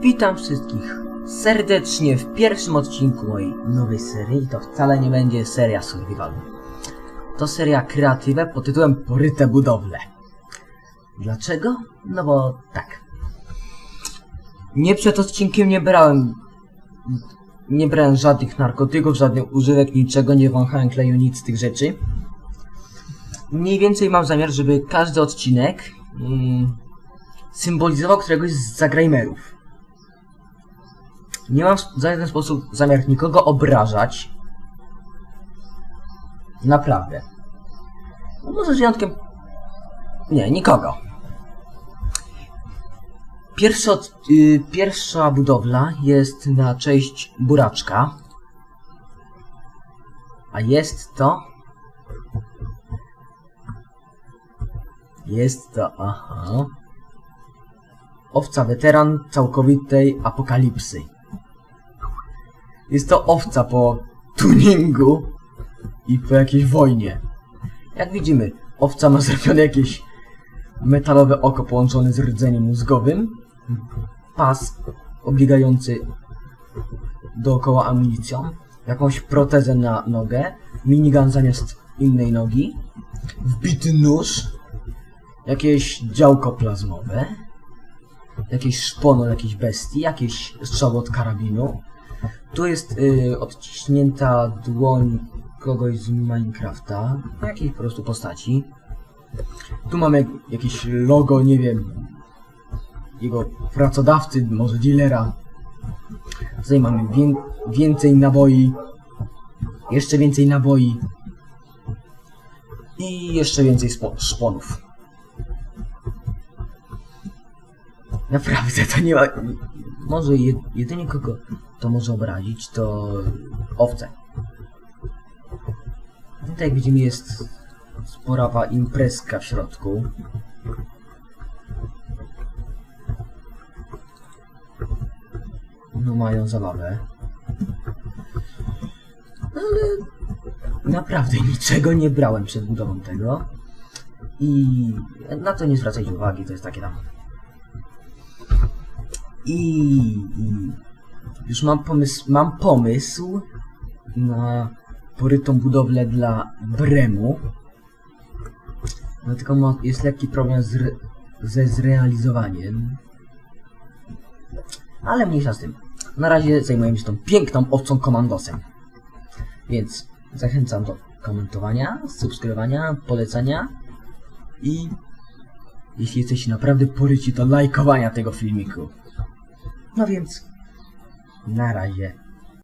Witam wszystkich serdecznie w pierwszym odcinku mojej nowej serii. To wcale nie będzie seria survivalu. To seria kreatywna pod tytułem Poryte budowle. Dlaczego? No bo tak. Nie przed odcinkiem nie brałem... Nie brałem żadnych narkotyków, żadnych używek, niczego, nie wąchałem kleju, nic z tych rzeczy. Mniej więcej mam zamiar, żeby każdy odcinek mm, symbolizował któregoś z zagrajmerów. Nie mam w żaden sposób zamiar nikogo obrażać. Naprawdę. No może z wyjątkiem... Nie, nikogo. Pierwsza, od- y, pierwsza budowla jest na cześć buraczka. A jest to... Jest to... Aha... Owca weteran całkowitej apokalipsy. Jest to owca po tuningu i po jakiejś wojnie. Jak widzimy, owca ma zrobione jakieś metalowe oko połączone z rdzeniem mózgowym, pas obligający dookoła amunicją, jakąś protezę na nogę, minigun zamiast innej nogi, wbity nóż, jakieś działko plazmowe, jakieś szpono jakiejś bestii, jakieś strzały od karabinu. Tu jest y, odciśnięta dłoń kogoś z Minecrafta, jakiejś po prostu postaci. Tu mamy jakieś logo, nie wiem, jego pracodawcy, może dealera. Tutaj mamy wię więcej naboi, jeszcze więcej naboi i jeszcze więcej szponów. Naprawdę, to nie ma... Może jed, jedynie kogo to może obrazić, to owce. Tutaj jak widzimy jest sporawa imprezka w środku. No mają zabawę. Ale naprawdę niczego nie brałem przed budową tego. I na to nie zwracajcie uwagi, to jest takie tam i, i już mam pomysł, mam pomysł na porytą budowlę dla Bremu. No tylko ma, jest lekki problem z, ze zrealizowaniem. Ale mniejsza z tym. Na razie zajmujemy się tą piękną owcą komandosem. Więc zachęcam do komentowania, subskrybowania, polecania i jeśli jesteście naprawdę poryci, to lajkowania tego filmiku. No więc, na razie.